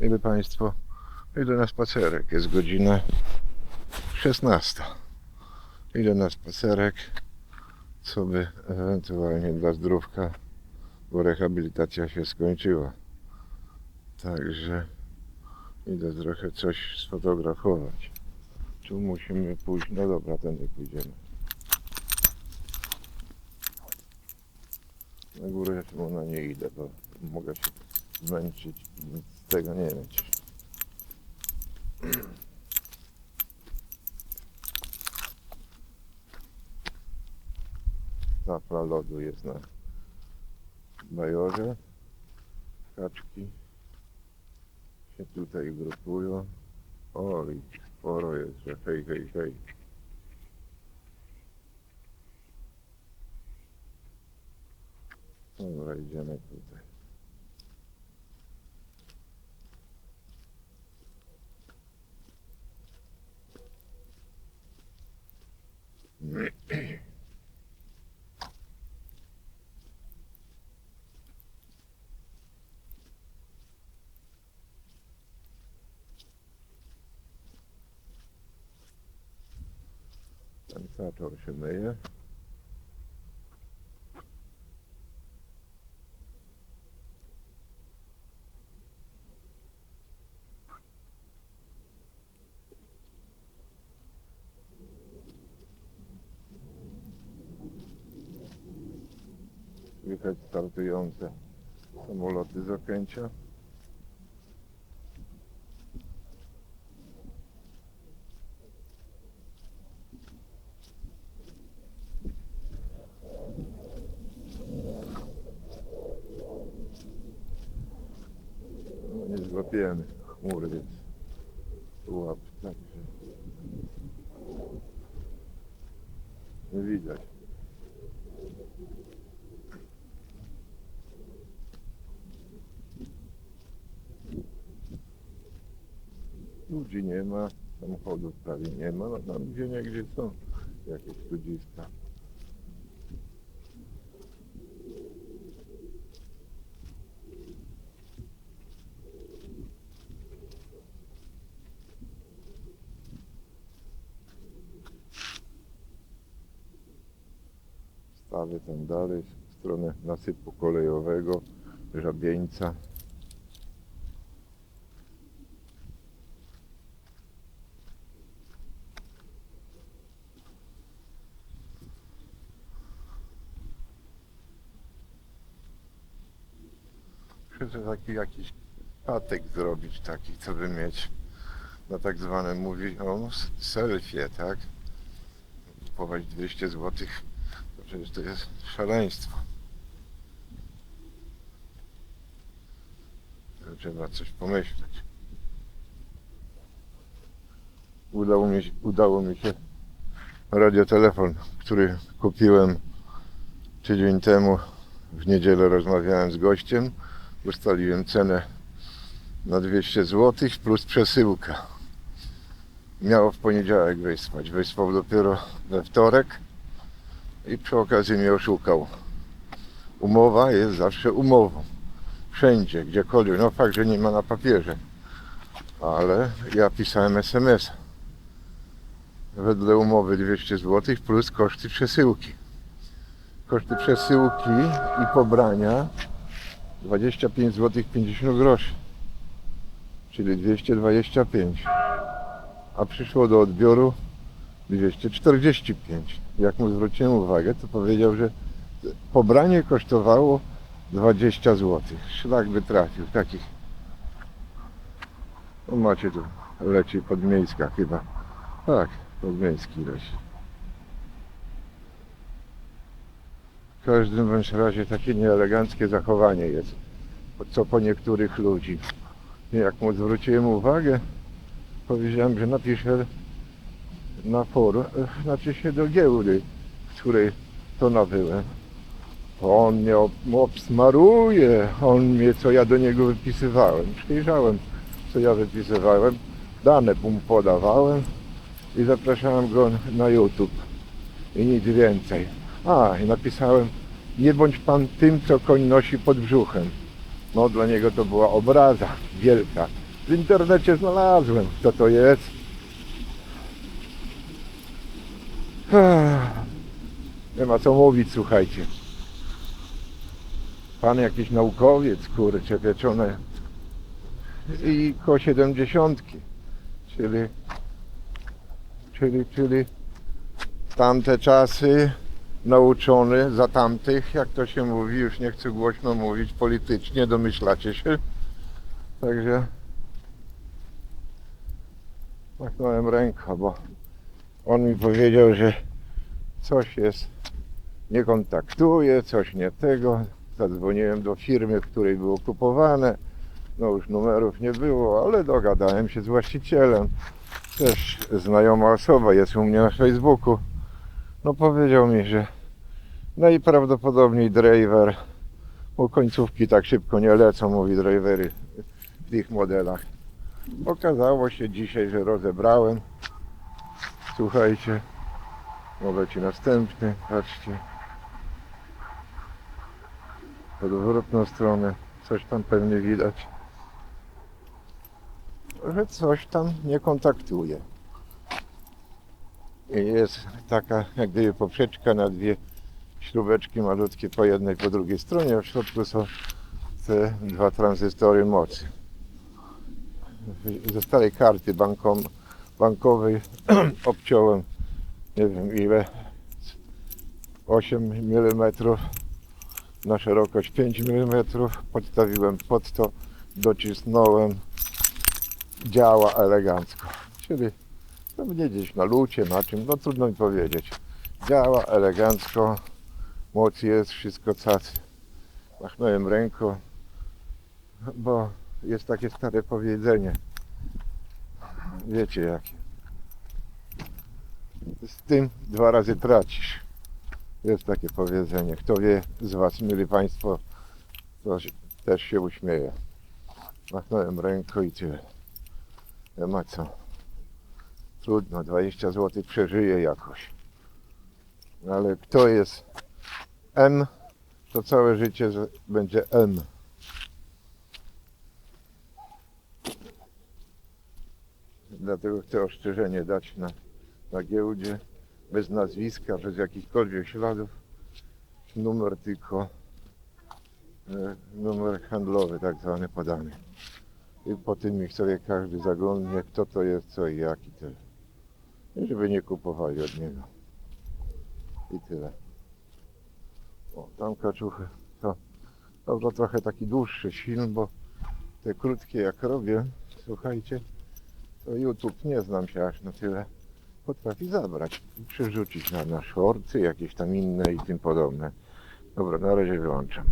Mieli Państwo, idę na spacerek. Jest godzina 16. Idę na spacerek, co by ewentualnie dla zdrówka, bo rehabilitacja się skończyła. Także idę trochę coś sfotografować. Tu musimy pójść, no dobra, tędy pójdziemy. Na górę chyba na nie idę, bo mogę się zmęczyć i nic z tego nie mieć. Tafla lodu jest na bajorze. Kaczki się tutaj grupują. Oj, sporo jest, że hej, hej, hej. Dobra, idziemy tutaj. Zaczął się myje. Słychać startujące samoloty z Okęcia. Nie złapiemy chmury, więc łap, także nie widać. Ludzi nie ma, samochodów prawie nie ma, no tam gdzie nie gdzie są jakieś ludziska. Stawię tam dalej w stronę nasypu kolejowego, żabieńca. Muszę taki jakiś patek zrobić taki, co by mieć na tak zwane mówi o selfie, tak? Kupować 200 zł, to przecież to jest szaleństwo. Trzeba coś pomyśleć. Udało mi, się- udało mi się radiotelefon, który kupiłem tydzień temu. W niedzielę rozmawiałem z gościem ustaliłem cenę na 200 zł plus przesyłka. Miało w poniedziałek wysłać. Wysłał dopiero we wtorek i przy okazji mnie oszukał. Umowa jest zawsze umową. Wszędzie, gdziekolwiek. No fakt, że nie ma na papierze. Ale ja pisałem SMS. Wedle umowy 200 zł plus koszty przesyłki. Koszty przesyłki i pobrania 25 zł 50 groszy, czyli 225. A przyszło do odbioru 245. Jak mu zwróciłem uwagę, to powiedział, że pobranie kosztowało 20 zł. Szlak by trafił takich. No macie tu, leci podmiejska chyba. Tak, podmiejski leci. W każdym bądź razie takie nieeleganckie zachowanie jest, co po niektórych ludzi. Jak mu zwróciłem uwagę, powiedziałem, że napiszę na forum, znaczy się do giełdy, z której to nabyłem. On mnie ob- obsmaruje, on mnie, co ja do niego wypisywałem. Przyjrzałem, co ja wypisywałem, dane mu podawałem i zapraszałem go na YouTube. I nic więcej. A, i napisałem, nie bądź pan tym, co koń nosi pod brzuchem. No dla niego to była obraza wielka. W internecie znalazłem, kto to jest. Nie ma co mówić, słuchajcie. Pan jakiś naukowiec, kurczę, pieczone. I ko 70. Czyli, czyli, czyli tamte czasy nauczony za tamtych, jak to się mówi, już nie chcę głośno mówić politycznie, domyślacie się. Także machnąłem ręką, bo on mi powiedział, że coś jest, nie kontaktuje, coś nie tego. Zadzwoniłem do firmy, w której było kupowane. No już numerów nie było, ale dogadałem się z właścicielem. Też znajoma osoba jest u mnie na Facebooku. No powiedział mi, że najprawdopodobniej driver, bo końcówki tak szybko nie lecą, mówi drivery w tych modelach. Okazało się dzisiaj, że rozebrałem. Słuchajcie, no ci następny, patrzcie. Odwrotną stronę, coś tam pewnie widać. Że coś tam nie kontaktuje. I jest taka jak gdyby poprzeczka na dwie śrubeczki malutkie po jednej, po drugiej stronie, a w środku są te dwa tranzystory mocy. Ze starej karty bankom, bankowej obciąłem nie wiem ile 8 mm na szerokość 5 mm podstawiłem pod to docisnąłem. Działa elegancko. Czyli mnie gdzieś na lucie, na czym, no trudno mi powiedzieć. Działa elegancko moc jest, wszystko cacy. Machnąłem ręką bo jest takie stare powiedzenie wiecie jakie z tym dwa razy tracisz. Jest takie powiedzenie. Kto wie z Was, mili Państwo, to też się uśmieje. Machnąłem ręką i tyle. Nie ma co. Trudno, 20 zł przeżyje jakoś. Ale kto jest M, to całe życie będzie M. Dlatego chcę ostrzeżenie dać na na giełdzie, bez nazwiska, bez jakichkolwiek śladów. Numer tylko, e, numer handlowy tak zwany podany. I po tym niech sobie każdy zaglądnie, kto to jest, co i jak i tyle. I żeby nie kupowali od niego. I tyle. O, tam kaczuchy. To, to, trochę taki dłuższy film, bo te krótkie jak robię, słuchajcie, YouTube nie znam się aż na tyle potrafi zabrać i przerzucić na, na shorty, jakieś tam inne i tym podobne. Dobra, na razie wyłączam.